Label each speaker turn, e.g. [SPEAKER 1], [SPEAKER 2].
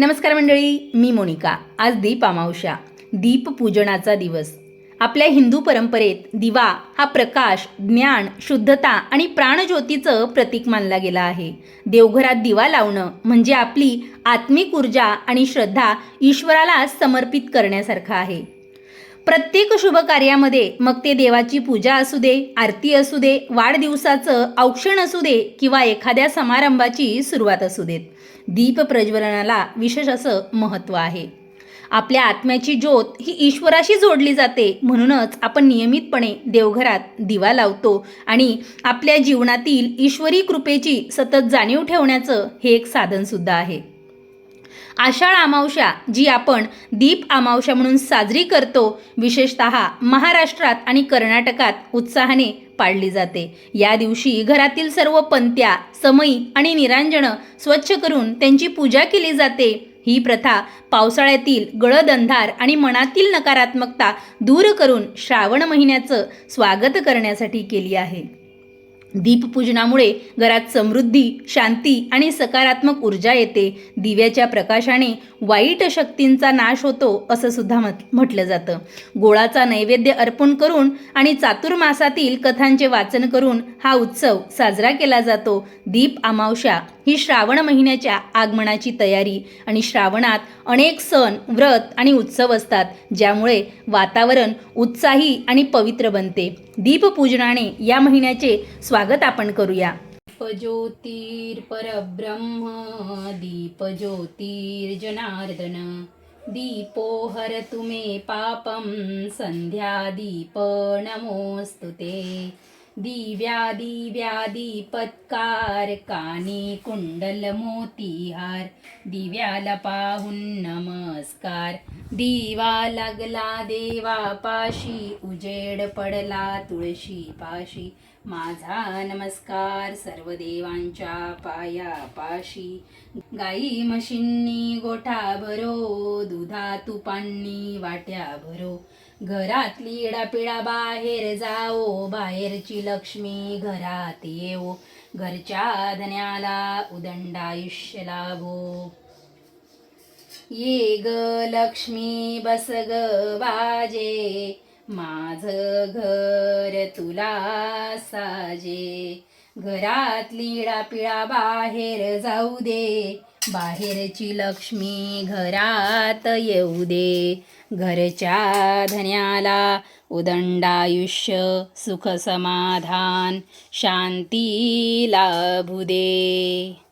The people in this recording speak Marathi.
[SPEAKER 1] नमस्कार मंडळी मी मोनिका. आज दीप अमावश्या दीप पूजनाचा दिवस. आपल्या हिंदू परंपरेत दिवा हा प्रकाश ज्ञान शुद्धता आणि प्राणज्योतीचं प्रतीक मानला गेला आहे. देवघरात दिवा लावणं म्हणजे आपली आत्मिक ऊर्जा आणि श्रद्धा ईश्वराला समर्पित करण्यासारखं आहे. प्रत्येक शुभ कार्यामध्ये मग ते देवाची पूजा असू दे आरती असू दे वाढदिवसाचं औक्षण असू दे किंवा एखाद्या समारंभाची सुरुवात असू देत. दीप प्रज्वलनाला विशेष असं महत्त्व आहे. आपल्या आत्म्याची ज्योत ही ईश्वराशी जोडली जाते. म्हणूनच आपण नियमितपणे देवघरात दिवा लावतो आणि आपल्या जीवनातील ईश्वरी कृपेची सतत जाणीव ठेवण्याचं हे एक साधनसुद्धा आहे. आषाढ अमावस्या जी आपण दीप अमावस्या म्हणून साजरी करतो विशेषत महाराष्ट्रात आणि कर्नाटकात उत्साहाने पाळली जाते. या दिवशी घरातील सर्व पंत्या समई आणि निरांजनं स्वच्छ करून त्यांची पूजा केली जाते. ही प्रथा पावसाळ्यातील गळद अंधार आणि मनातील नकारात्मकता दूर करून श्रावण महिन्याचं स्वागत करण्यासाठी केली आहे. दीपपूजनामुळे घरात समृद्धी शांती आणि सकारात्मक ऊर्जा येते. दिव्याच्या प्रकाशाने वाईट शक्तींचा नाश होतो असं सुद्धा म्हटलं जातं. गोळाचा नैवेद्य अर्पण करून आणि चातुर्मासातील कथांचे वाचन करून हा उत्सव साजरा केला जातो. दीप अमावस्या ही श्रावण महिन्याच्या आगमनाची तयारी आणि श्रावणात अनेक सण व्रत आणि उत्सव असतात ज्यामुळे वातावरण उत्साही आणि पवित्र बनते. दीपपूजनाने या महिन्याचे स्वागत आपण करूया. दीपज्योतिर्परब्रह्म दीपज्योतिर्जनार्दन दीपो हरतु मे पापं संध्या दीप नमोऽस्तु ते। दिव्या दिव्या दीपत्कार कानी कुंडल मोतीहार दिव्याला पाहून नमस्कार. दिवा लागला देवा पाशी उजेड पडला तुळशी पाशी. माझा नमस्कार सर्व देवांच्या पाया पाशी. गाई म्हशींनी गोठा भरो दुधा तुपांनी वाट्या भरो. घरातली इडापिडा बाहेर जाओ बाहेरची लक्ष्मी घरात येवो. घरच्या धन्याला उदंड आयुष्य लाभो. ये ग लक्ष्मी बस ग बाजे. माझ घर तुला साजे. घरातली इडापिडा बाहेर जाऊ दे. बाहेरची लक्ष्मी घरात येऊ दे. घरच्या धन्याला उदंडायुष्य सुख समाधान शांती लाभू दे.